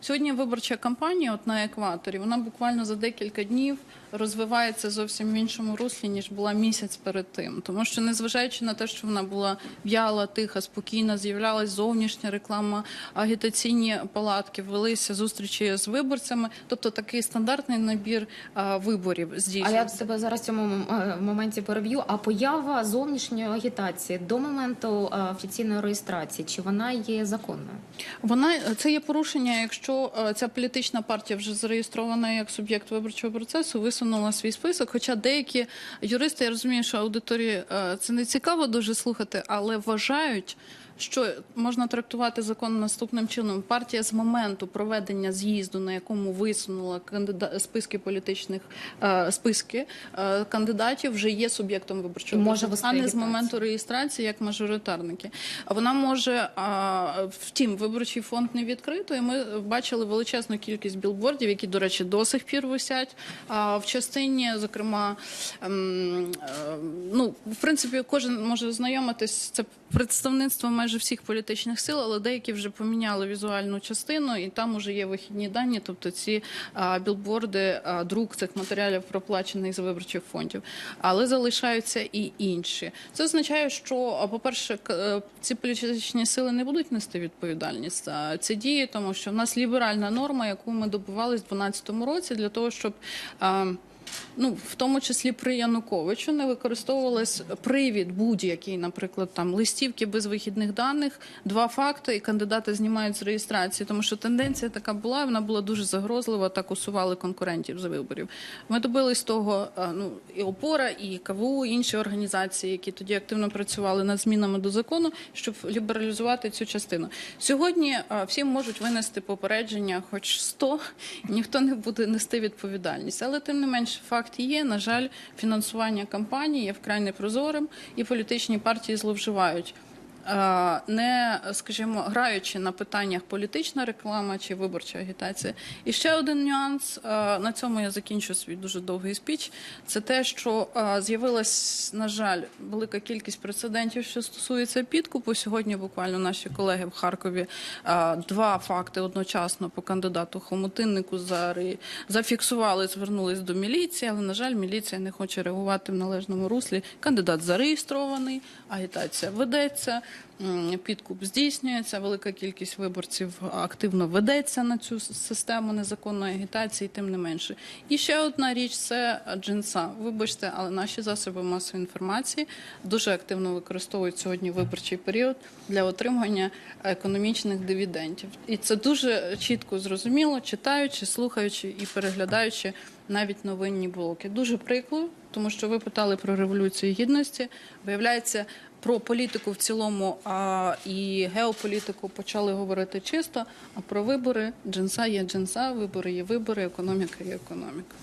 Сьогодні виборча кампанія, от на екваторі, вона буквально за декілька днів розвивається зовсім в іншому руслі, ніж була місяць перед тим. Тому що, незважаючи на те, що вона була в'яла, тиха, спокійна, з'являлась зовнішня реклама, агітаційні палатки, велися зустрічі з виборцями, тобто такий стандартний набір а, виборів А здійснюється. я тебе зараз в цьому е, моменті переб'ю. А поява зовнішньої агітації до моменту е, офіційної реєстрації, чи вона є законною? Вона це є порушення, якщо е, ця політична партія вже зареєстрована як суб'єкт виборчого процесу, висунула свій список. Хоча деякі юристи, я розумію, що аудиторії е, це не цікаво дуже слухати, але вважають. Що можна трактувати закон наступним чином? Партія з моменту проведення з'їзду, на якому висунула кандида... списки політичних е, списки е, кандидатів, вже є суб'єктом виборчого може а не з моменту реєстрації як мажоритарники. Вона може, а, втім, виборчий фонд не відкрито, і ми бачили величезну кількість білбордів, які, до речі, до сих пір висять. А в частині, зокрема, ем, е, ну, в принципі, кожен може ознайомитись. Це представництво майже всіх політичних сил, але деякі вже поміняли візуальну частину, і там уже є вихідні дані. Тобто ці а, білборди, а, друк цих матеріалів проплачених з виборчих фондів, але залишаються і інші. Це означає, що, по-перше, к- е, ці політичні сили не будуть нести відповідальність за ці дії, тому що в нас ліберальна норма, яку ми добували в 2012 році, для того, щоб. а, Ну, в тому числі при Януковичу не використовувалась привід будь-який, наприклад, там листівки без вихідних даних, два факти, і кандидати знімають з реєстрації, тому що тенденція така була, вона була дуже загрозлива, так усували конкурентів з виборів. Ми добились того, ну і опора, і КВУ, і інші організації, які тоді активно працювали над змінами до закону, щоб лібералізувати цю частину. Сьогодні а, всі можуть винести попередження, хоч 100, ніхто не буде нести відповідальність. Але тим не менше, факт є. На жаль, фінансування кампанії є вкрай непрозорим, і політичні партії зловживають. Е, Не, скажімо, граючи на питаннях політична реклама чи виборча агітація. І ще один нюанс. е, На цьому я закінчу свій дуже довгий спіч. Це те, що е, з'явилась, на жаль, велика кількість прецедентів, що стосується підкупу. Сьогодні буквально наші колеги в Харкові два факти одночасно по кандидату Хомутиннику зафіксували, звернулись до міліції, але на жаль, міліція не хоче реагувати в належному руслі. Кандидат зареєстрований, агітація ведеться. Підкуп здійснюється, велика кількість виборців активно ведеться на цю систему незаконної агітації, тим не менше. І ще одна річ це джинса. Вибачте, але наші засоби масової інформації дуже активно використовують сьогодні виборчий період для отримання економічних дивідендів. І це дуже чітко зрозуміло, читаючи, слухаючи і переглядаючи навіть новинні блоки. Дуже прикро, тому що ви питали про революцію гідності. Виявляється, про політику в цілому а, і геополітику почали говорити чисто. А про вибори джинса є джинса, вибори є вибори, економіка є економіка.